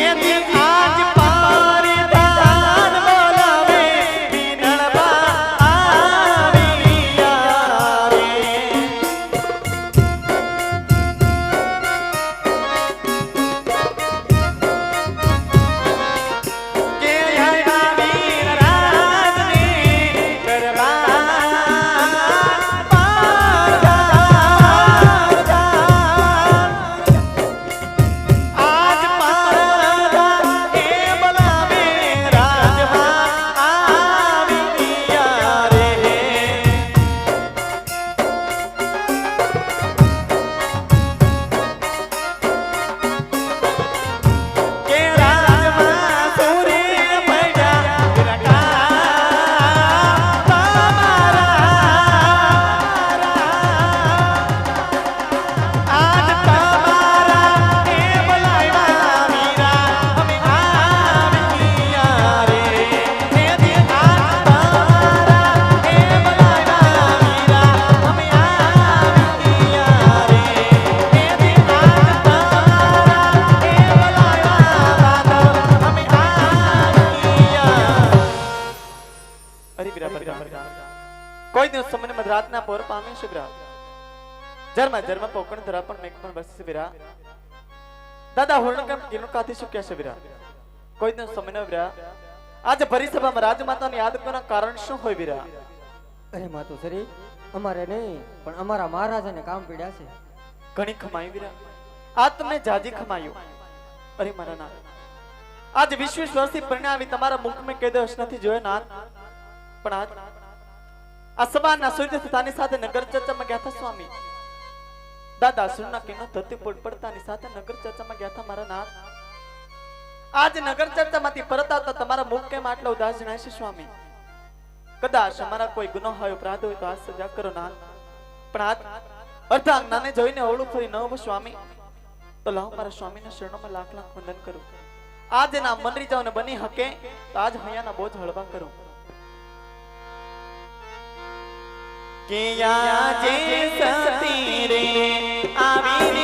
Yeah, yeah, yeah. પામે શુભ્રા germ germ પોકણ ધરા પણ મેક પણ બસ વિરા દાદા હોર્ણ કેમ કિનો કાથી સુક્યા છે વિરા કોઈ દિન સમયનો વિરા. આજે ભરી સભામાં રાજમાતાને યાદ કરવાનું કારણ શું હોય વિરા? અરે માતો સરી અમારે નહીં પણ અમારા મહારાજાને કામ પીડ્યા છે. ઘણી ખમાઈ વિરા. આ તમને જાજી ખમાયું. અરે મારા ના આજ વિશ્વેશ્વરથી પરિણામી તમારા મુખ મેં કહી દોષ નથી જોયો નાથ. પણ આજ આ સૂર્ય થતાની સાથે નગર ચર્ચામાં ગયા હતા, સ્વામી. દાદા સુરના કિનો ધરતી પર પડતાની સાથે નગર ચર્ચામાં ગયા હતા, મારા નાથ. આજ નગર ચર્ચામાંથી પરત આવતા તમારા મુખ કેમ આટલા ઉદાસ જણાય છે, સ્વામી? કદાચ અમારા કોઈ ગુનો હોય અપરાધ હોય તો આ સજા કરો, નાથ. પણ આજ અર્ધાંગનાને જોઈને ઓળું ફરી ન સ્વામી. તો લાવ મારા સ્વામીના શરણોમાં લાખ લાખ વંદન કરું. આજ ના મનરી જાવ ને બની હકે, તો આજ હૈયાના બોજ હળવા કરું. કે આજે સતી રે આવીને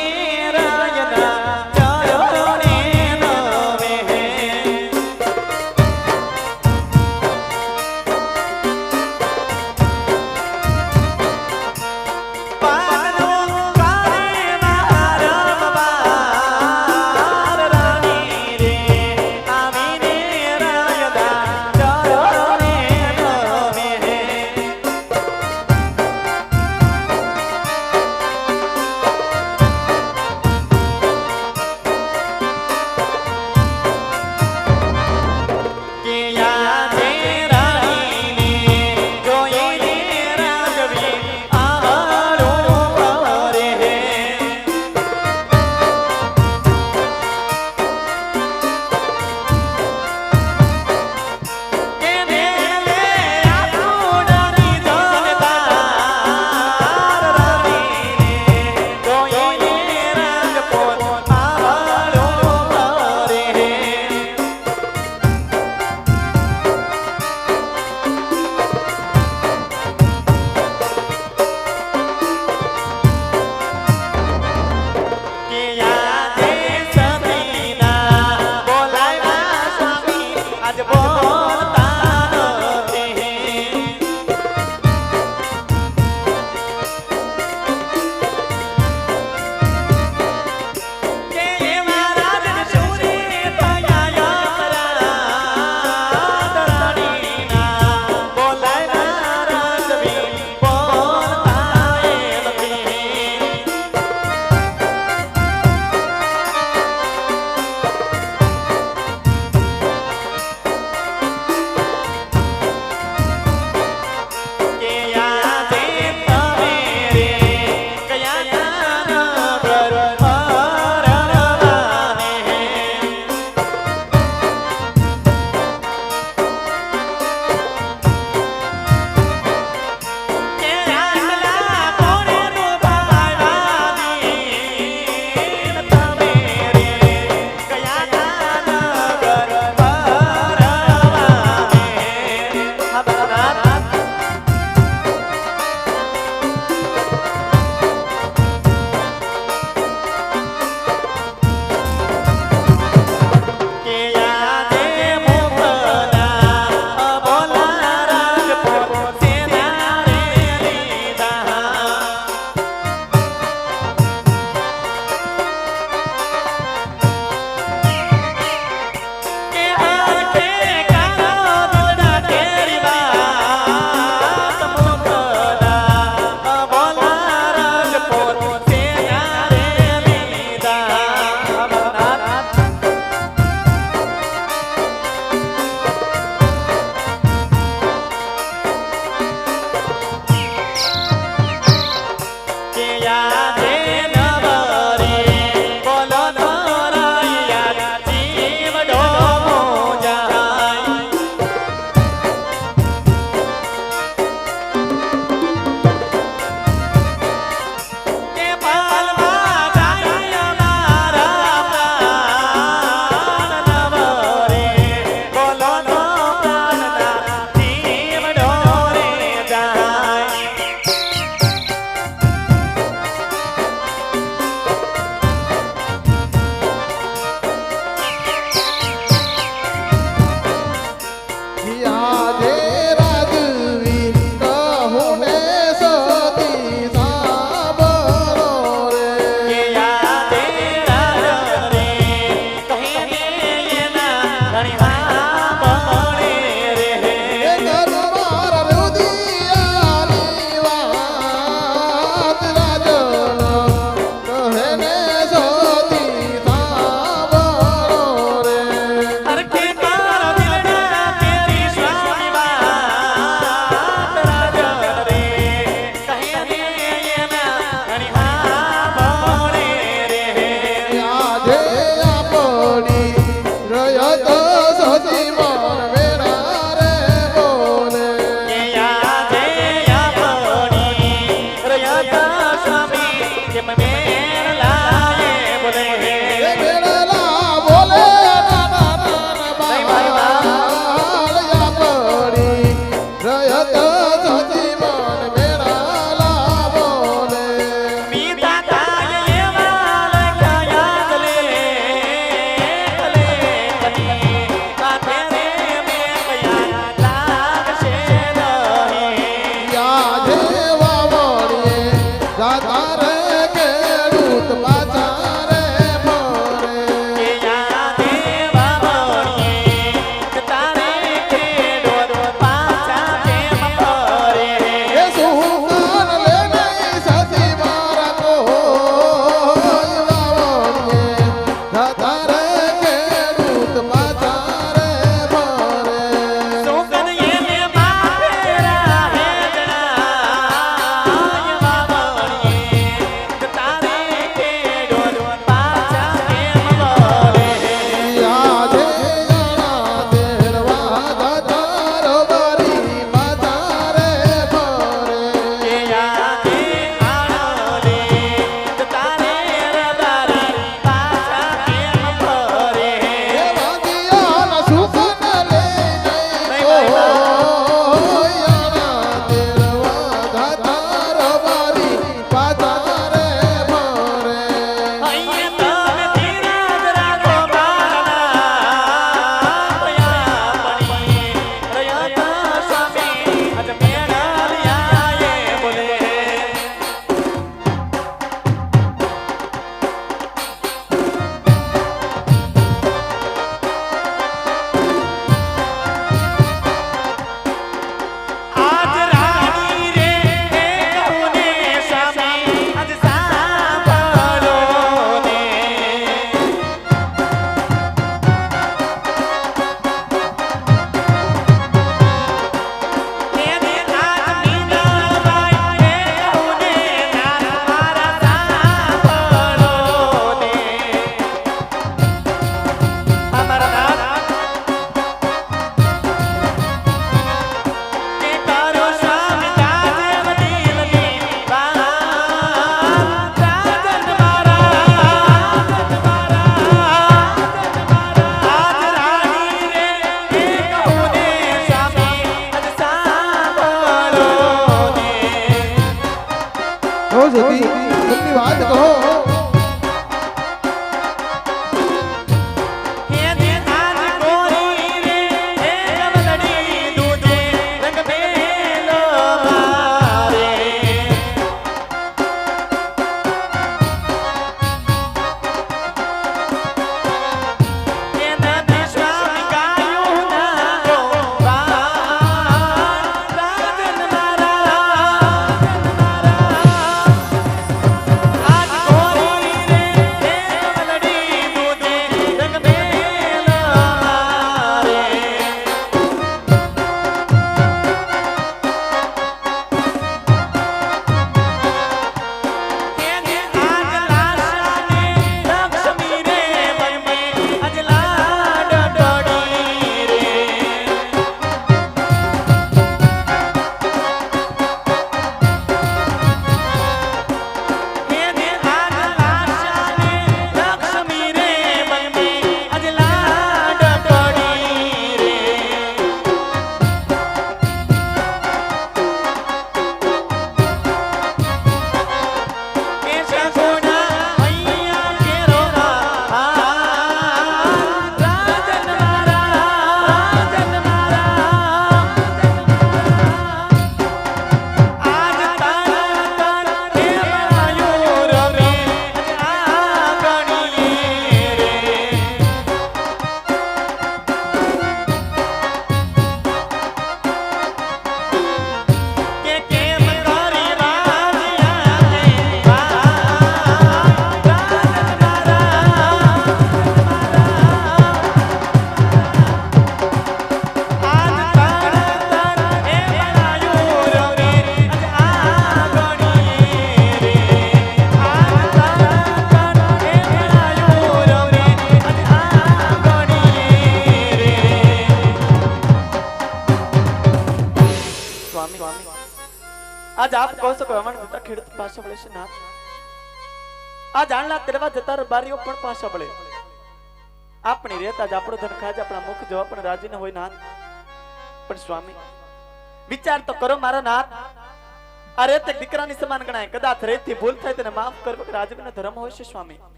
પાછા વળે છે નાથ. આ જાણલા તેરવા જતા બારીઓ પણ પાછા વળે. આપણે રહેતા જ આપણો ધન ખાજ આપણા મુખ જવા પણ રાજી ન હોય નાથ. પણ સ્વામી, વિચાર તો કરો મારા નાથ. આ રેત દીકરાની સમાન ગણાય. કદાચ રેતથી ભૂલ થાય તેને માફ કરવો કે રાજવીનો ધર્મ હોય છે સ્વામી.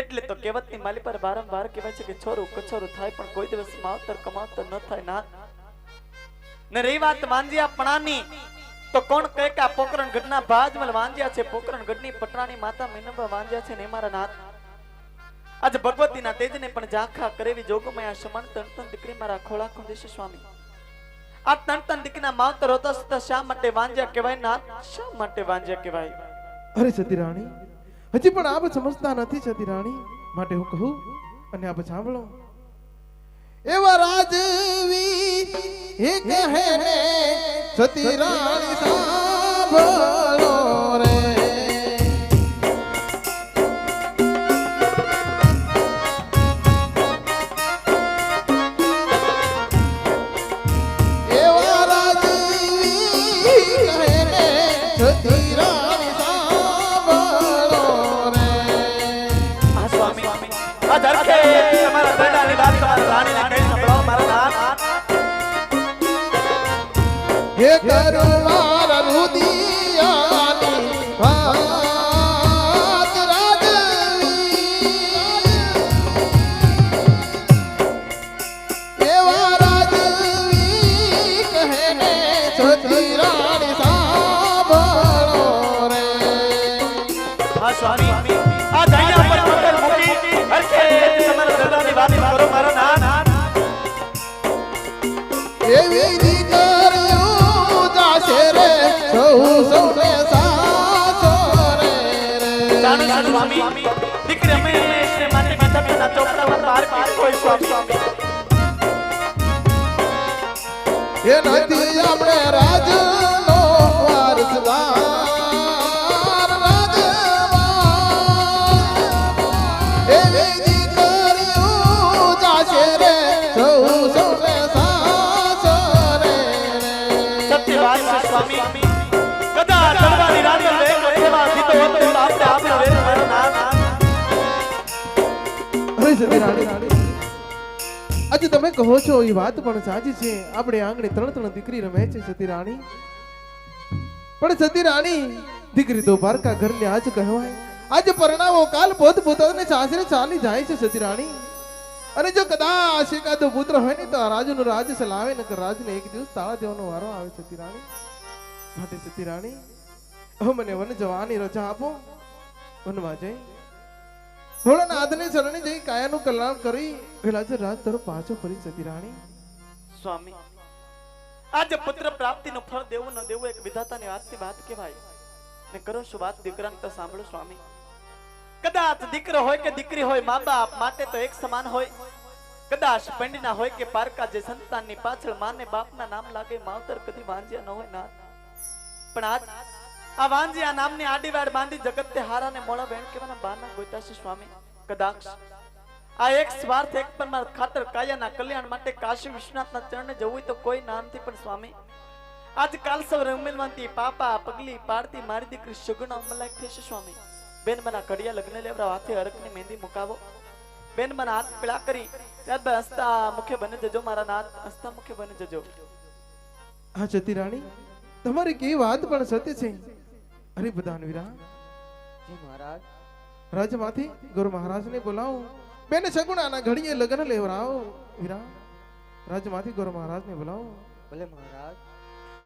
એટલે તો કહેવતની માલી પર વારંવાર કહેવાય છે કે છોરું કછોરું થાય પણ કોઈ દિવસ માવતર કમાવતર ન થાય ના ને રહી વાત વાંજિયા પણાની તો કોણ કહે કે આ પોકરણ ગઢના ભાજમલ વાંજ્યા છે? પોકરણ ગઢની પટરાણી માતા મીનબા વાંજ્યા છે ને મારા નાથ આજ ભગવતીના તેજને પણ ઝાંખા કરેવી જોગમયા સમાન તન તન દીકરી મારા ખોળા ખુંદે સ્વામી. આ તન તન દીકરીના માવતર હોતા સતા શા માટે વાંજ્યા કહેવાય નાથ શા માટે વાંજ્યા કહેવાય? અરે સતી રાણી હજી પણ આપ સમજતા નથી સતી રાણી માટે હું કહું અને આપ સાંભળો. એવા રાજવી હે કહે સતી રાણી સાંભળો રે એવા રાજવી કહે ને સતી રાણી સાંભળો રે આ સ્વામી આ ધરખે તમારા બેટાની વાત તમારા રાણીને હે સ્વામી. દીકરી, અમે હંમેશને માટે માતા પિતાના ચોપડામાં બહાર પાર કોઈ સ્વામી. એ નથી આપણે રાજનો આજે તમે કહો છો એ વાત પણ સાચી છે. આપણે આંગણે ત્રણ ત્રણ દીકરી રમે છે સતી રાણી. પણ સતી રાણી, દીકરી તો પારકા ઘરને આજ કહેવાય. આજે પરણાવો કાલ પોત પોતાને સાસરે ચાલી જાય છે સતી રાણી. અને જો કદાચ એકાદો પુત્ર હોય ને તો રાજુનું રાજ ચલાવે, નકર રાજને એક દિવસ તાળા દેવાનો વારો આવે સતી રાણી. માટે સતી રાણી, મને વન જવાની રજા આપો. વનમાં જઈ. ભોળાનાથને ચરણે જઈ કાયાનું કલ્યાણ કરી વેલાચર રાત તરફ પાછો ફરી સતી રાણી. સ્વામી, આજે પુત્ર પ્રાપ્તિનો ફળ દેવું ન દેવું એક વિધાતાની વાતની વાત કહેવાય. ને કરો શું વાત, દીકરાને તો સાંભળો સ્વામી. કદાચ દીકરો હોય કે દીકરી હોય મા બાપ માટે તો એક સમાન હોય. કદાચ પંડના હોય કે પારકા જે સંતાનની પાછળ માને બાપના નામ લાગે, માવતર કદી વાંજ્યા ન હોય ના. પણ આજ આ વાંજ્યા નામની આડીવાડ બાંધી જગત તે હારાને મોળા બેન કેવાના બાના ગોતા સ્વામી. કદાક્ષ આ એક સ્વાર્થ એક પર ખાતર કાયાના કલ્યાણ માટે કાશી વિશ્વનાથના ચરણે જવું તો કોઈ નામથી પણ સ્વામી. આજ કાલ સૌ રમેલવાંતી પાપા પગલી પાડતી મારી દીકરી સગુણા ઉમલાયક થશે સ્વામી. બેન મને કડિયા લગ્ન લેવરા હાથે હરકની મહેંદી મુકાવો. બેન મને હાથ પીળા કરી, ત્યારબાદ હસતા મુખે બને જજો, મારા નાથ હસતા મુખે બને જજો. હા, જતી રાણી, તમારી કે વાત પણ સત્ય છે. અરે બધાન વીરા જી મહારાજ. રાજમાંથી ગુરુ મહારાજને બોલાવો. બેને સગુણાના ઘડીએ લગ્ન લેવરાવો વીરા રાજમાંથી ગુરુ મહારાજને બોલાવો. ભલે મહારાજ.